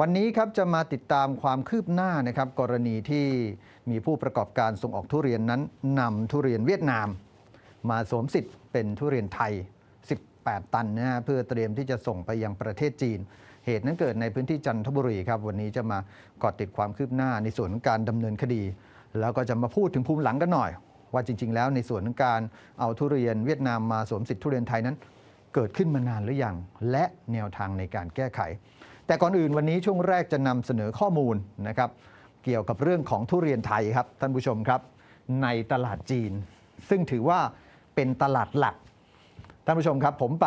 วันนี้ครับจะมาติดตามความคืบหน้านะครับกรณีที่มีผู้ประกอบการส่งออกทุเรียนนั้นนำทุเรียนเวียดนาม มาสวมสิทธิ์เป็นทุเรียนไทย 18 ตันนะฮะเพื่อเตรียมที่จะส่งไปยังประเทศจีน เหตุนั้นเกิดในพื้นที่จันทบุรีครับวันนี้จะมาเกาะติดความคืบหน้าในส่วนของการดำเนินคดี แล้วก็จะมาพูดถึงภูมิหลังกันหน่อย ว่าจริง ๆ แล้วในส่วนของการเอาทุเรียนเวียดนามมาสวมสิทธิ์ทุเรียนไทยนั้น เกิดขึ้นมานานหรือยังและแนวทางในการแก้ไข แต่ก่อนอื่นวันนี้ช่วงแรกจะนำเสนอข้อมูลนะครับเกี่ยวกับเรื่องของทุเรียนไทยครับท่านผู้ชมครับ ในตลาดจีน ซึ่งถือว่าเป็นตลาดหลัก ท่านผู้ชมครับ ผมไป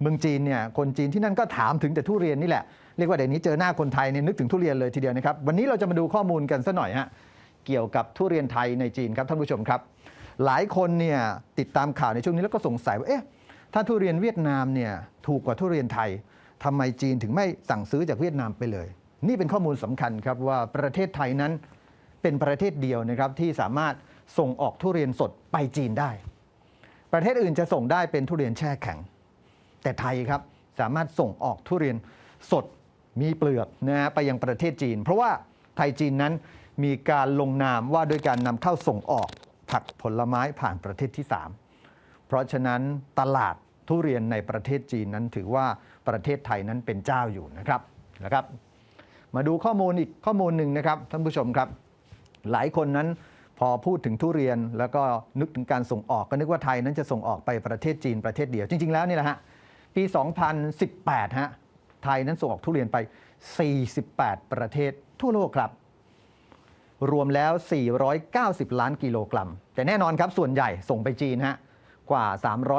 เมืองจีนเนี่ยคนจีนที่นั่นก็ถามถึงแต่ทุเรียนนี่แหละเรียกว่าเดี๋ยวนี้เจอหน้าคนไทยเนี่ยนึกถึงทุเรียนเลยทีเดียวนะครับวันนี้เราจะมาดูข้อมูลกันสัหน่อยฮะเกี่ยวกับทุเรียนไทยในจีนครับท่านผู้ชมครับ หลายคนเนี่ยติดตามข่าวในช่วงนี้แล้วก็สงสัยว่าเอ๊ะถ้าทุเรียนเวียดนามเนี่ยถูกกว่าทุเรียนไทย ทำไมจีนถึงไม่สั่งซื้อจากเวียดนามไปเลย นี่เป็นข้อมูลสำคัญครับว่าประเทศไทยนั้นเป็นประเทศเดียวนะครับที่สามารถส่งออกทุเรียนสดไปจีนได้ ประเทศอื่นจะส่งได้เป็นทุเรียนแช่แข็ง แต่ไทยครับสามารถส่งออกทุเรียนสดมีเปลือกนะฮะไปยังประเทศจีน เพราะว่าไทยจีนนั้นมีการลงนามว่าด้วยการนำเข้าส่งออกผักผลไม้ผ่านประเทศที่ 3 เพราะฉะนั้นตลาด ทุเรียนในประเทศจีนนั้นถือว่าประเทศไทยนั้นเป็นเจ้าอยู่นะครับนะครับ มาดูข้อมูลอีกข้อมูลหนึ่งนะครับท่านผู้ชมครับ หลายคนนั้นพอพูดถึงทุเรียนแล้วก็นึกถึงการส่งออกก็นึกว่าไทยนั้นจะส่งออกไปประเทศจีนประเทศเดียวจริง ๆแล้วนี่แหละฮะปี 2018ฮะไทยนั้นส่งออกทุเรียนไป 48 ประเทศทั่วโลกครับ รวมแล้ว 490 ล้านกิโลกรัม แต่แน่นอนครับส่วนใหญ่ส่งไปจีนฮะ กว่า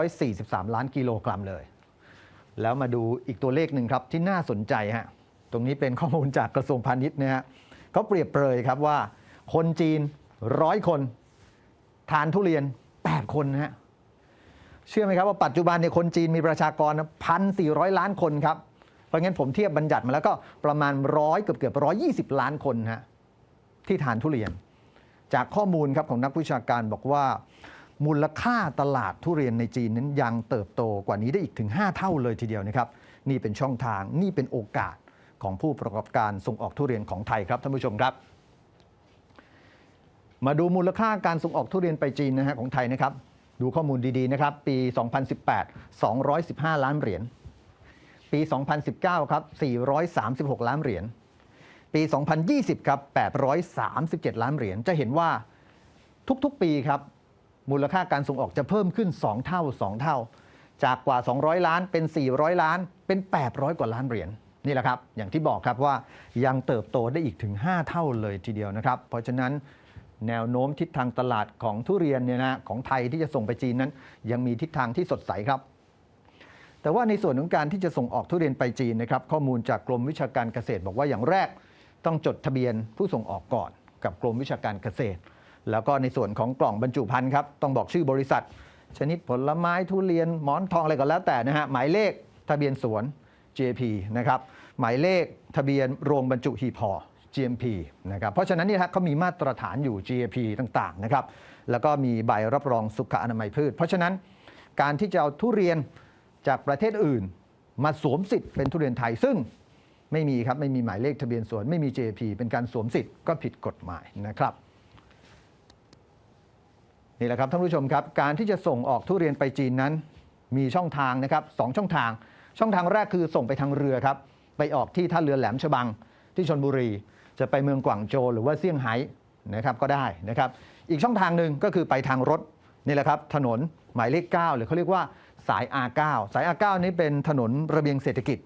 343 ล้านกิโลกรัมเลย แล้วมาดูอีกตัวเลขหนึ่งครับที่น่าสนใจฮะตรงนี้เป็นข้อมูลจากกระทรวงพาณิชย์นะฮะเขาเปรียบเปรยครับว่า คนจีนร้อยคน ทานทุเรียน 8 คนนะฮะเชื่อไหมครับว่าปัจจุบันเนี่ยคนจีนมีประชากรพันสี่ร้อยล้านคนครับ เพราะงั้นผมเทียบบัญญัติมาแล้วก็ประมาณร้อยเกือบเกือบร้อยยี่สิบล้านคนฮะที่ทานทุเรียน จากข้อมูลครับของนักวิชาการบอกว่า มูลค่าตลาดทุเรียนในจีนนั้นยังเติบโตกว่านี้ได้อีกถึง 5 เท่าเลยทีเดียวนะครับ นี่เป็นช่องทางนี่เป็นโอกาสของผู้ประกอบการส่งออกทุเรียนของไทยครับท่านผู้ชมครับ มาดูมูลค่าการส่งออกทุเรียนไปจีนนะฮะของไทยนะครับ ดูข้อมูลดีๆนะครับ ปี 2018 215 ล้านเหรียญปี 2019 ครับ 436 ล้านเหรียญปี 2020 ครับ 837 ล้านเหรียญจะเห็นว่าทุกๆปีครับ มูลค่าการส่งออกจะเพิ่มขึ้น 2 เท่า 2 เท่า จากกว่า 200 ล้านเป็น 400 ล้าน เป็น 800 กว่าล้านเหรียญนี่แหละครับ อย่างที่บอกครับว่ายังเติบโตได้อีกถึง 5 เท่าเลยทีเดียวนะครับ เพราะฉะนั้นแนวโน้มทิศทางตลาดของทุเรียนเนี่ยนะของไทยที่จะส่งไปจีนนั้น ยังมีทิศทางที่สดใสครับ แต่ว่าในส่วนของการที่จะส่งออกทุเรียนไปจีนนะครับ ข้อมูลจากกรมวิชาการเกษตร บอกว่าอย่างแรกต้องจดทะเบียนผู้ส่งออกก่อน กับกรมวิชาการเกษตร แล้วก็ในส่วนของกล่องบรรจุภัณฑ์ครับต้องบอกชื่อบริษัท ชนิดผลไม้ทุเรียนหมอนทองอะไรก็แล้วแต่นะฮะหมายเลขทะเบียนสวน JP นะครับหมายเลขทะเบียนโรงบรรจุหีบห่อ GMP นะครับเพราะฉะนั้นนี่ฮะเขามีมาตรฐานอยู่ GAP ต่างๆนะครับแล้วก็มีใบรับรองสุขอนามัยพืช เพราะฉะนั้นการที่จะเอาทุเรียนจากประเทศอื่น มาสวมสิทธิ์เป็นทุเรียนไทยซึ่งไม่มีครับไม่มีหมายเลขทะเบียนสวนไม่มี JP เป็นการสวมสิทธิ์ก็ผิดกฎหมายนะครับ นี่แหละครับท่านผู้ชมครับ การที่จะส่งออกทุเรียนไปจีนนั้น มีช่องทางนะครับสองช่องทาง ช่องทางแรกคือส่งไปทางเรือครับ ไปออกที่ท่าเรือแหลมฉบัง ที่ชนบุรี จะไปเมืองกวางโจหรือว่าเซี่ยงไฮ้นะครับก็ได้นะครับ อีกช่องทางหนึ่งก็คือไปทางรถนี่แหละครับถนนหมายเลข 9 หรือเขาเรียกว่าสาย R9 สาย R9 นี้เป็นถนนระเบียงเศรษฐกิจ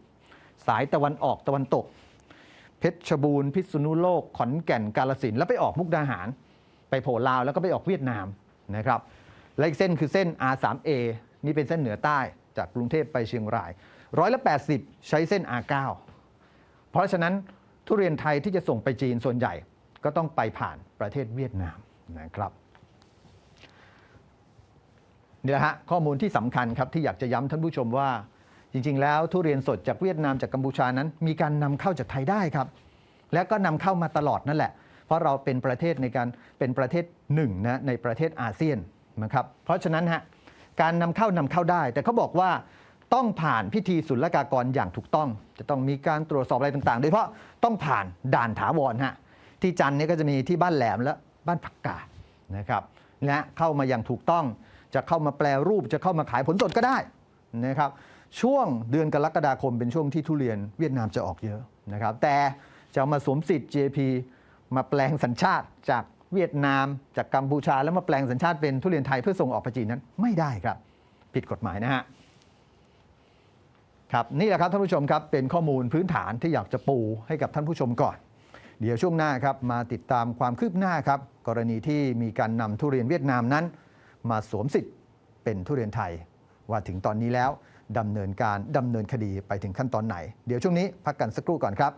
สายตะวันออกตะวันตก เพชรบูรณ์พิษณุโลกขอนแก่นกาลสินแล้วไปออกมุกดาหาร ไปโผล่ลาวแล้วก็ไปออกเวียดนาม นะครับ และอีกเส้นคือเส้น R3A นี่เป็นเส้นเหนือใต้จากกรุงเทพไปเชียงรายร้อยละ80 ใช้เส้น R9 เพราะฉะนั้นทุเรียนไทยที่จะส่งไปจีนส่วนใหญ่ก็ต้องไปผ่านประเทศเวียดนามนะครับนี่แหละฮะข้อมูลที่สำคัญครับที่อยากจะย้ำท่านผู้ชมว่า จริง ๆ แล้วทุเรียนสดจากเวียดนามจากกัมพูชานั้น มีการนำเข้าจากไทยได้ครับ และก็นำเข้ามาตลอดนั่นแหละ เพราะเราเป็นประเทศในการเป็นประเทศหนึ่งนะในประเทศอาเซียนนะครับเพราะฉะนั้นฮะการนำเข้านำเข้าได้ แต่เขาบอกว่าต้องผ่านพิธีศุลกากรอย่างถูกต้อง จะต้องมีการตรวจสอบอะไรต่างๆ โดยเฉพาะต้องผ่านด่านถาวรฮะที่จันทร์เนี่ยก็จะมีที่บ้านแหลมและบ้านผักกาดนะครับและเข้ามาอย่างถูกต้อง จะเข้ามาแปลรูปจะเข้ามาขายผลสดก็ได้นะครับช่วงเดือนกรกฎาคมเป็นช่วงที่ทุเรียนเวียดนามจะออกเยอะนะครับแต่จะมาสวมสิทธิ์ GAP มาแปลงสัญชาติจากเวียดนาม จากกัมพูชา แล้วมาแปลงสัญชาติเป็นทุเรียนไทยเพื่อส่งออกไปจีนนั้นไม่ได้ครับ ผิดกฎหมายนะฮะครับนี่แหละครับท่านผู้ชมครับเป็นข้อมูลพื้นฐานที่อยากจะปูให้กับท่านผู้ชมก่อน เดี๋ยวช่วงหน้าครับมาติดตามความคืบหน้าครับกรณีที่มีการนำทุเรียนเวียดนามนั้น มาสวมสิทธิ์เป็นทุเรียนไทย ว่าถึงตอนนี้แล้วดำเนินการดำเนินคดีไปถึงขั้นตอนไหน เดี๋ยวช่วงนี้พักกันสักครู่ก่อนครับ